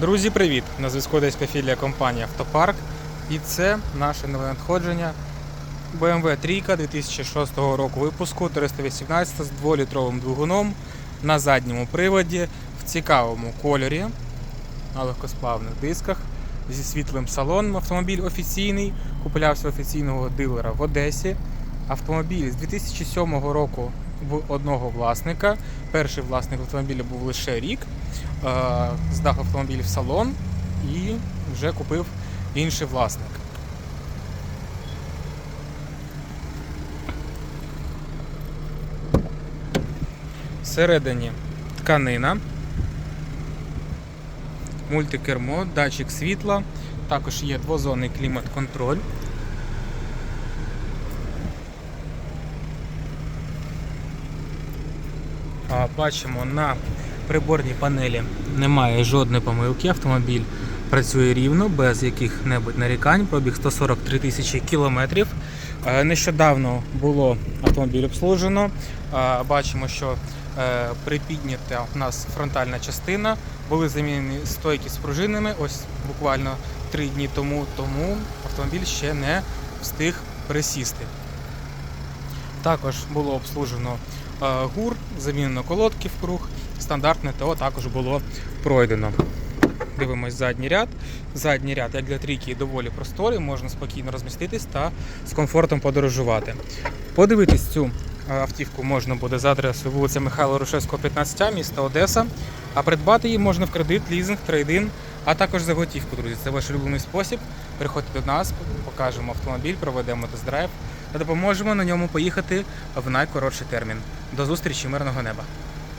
Друзі, привіт! На зв'язку десь філія компанії Автопарк. І це наше нове надходження BMW 3 2006 року випуску 318 з 2-літровим двигуном на задньому приводі в цікавому кольорі на легкосплавних дисках зі світлим салоном. Автомобіль офіційний, куплявся офіційного дилера в Одесі. Автомобіль з 2007 року в одного власника. Перший власник автомобіля був лише рік. Е, здав автомобіль в салон і вже купив інший власник. Всередині тканина, мультикермо, датчик світла, також є двозонний клімат-контроль. Бачимо на приборній панелі немає жодної помилки. Автомобіль працює рівно, без яких-небудь нарікань. Пробіг 143 тисячі кілометрів. Е, Нещодавно було автомобіль обслужено. Е, Бачимо, що е, припіднята у нас фронтальна частина. Були замінені стойки з пружинами. Ось буквально три дні тому, тому автомобіль ще не встиг присісти. Також було обслужено е, гур, замінено колодки в круг, стандартне ТО також було пройдено. Дивимось задній ряд. Задній ряд, як для трійки, доволі просторий, можна спокійно розміститись та з комфортом подорожувати. Подивитись цю е, автівку можна буде за адресою вулиця Михайла Рушевського, 15, місто Одеса. А придбати її можна в кредит, лізинг, трейдин, а також за готівку, друзі. Це ваш улюблений спосіб. Приходьте до нас, покажемо автомобіль, проведемо тест-драйв допоможемо на ньому поїхати в найкоротший термін. До зустрічі, мирного неба!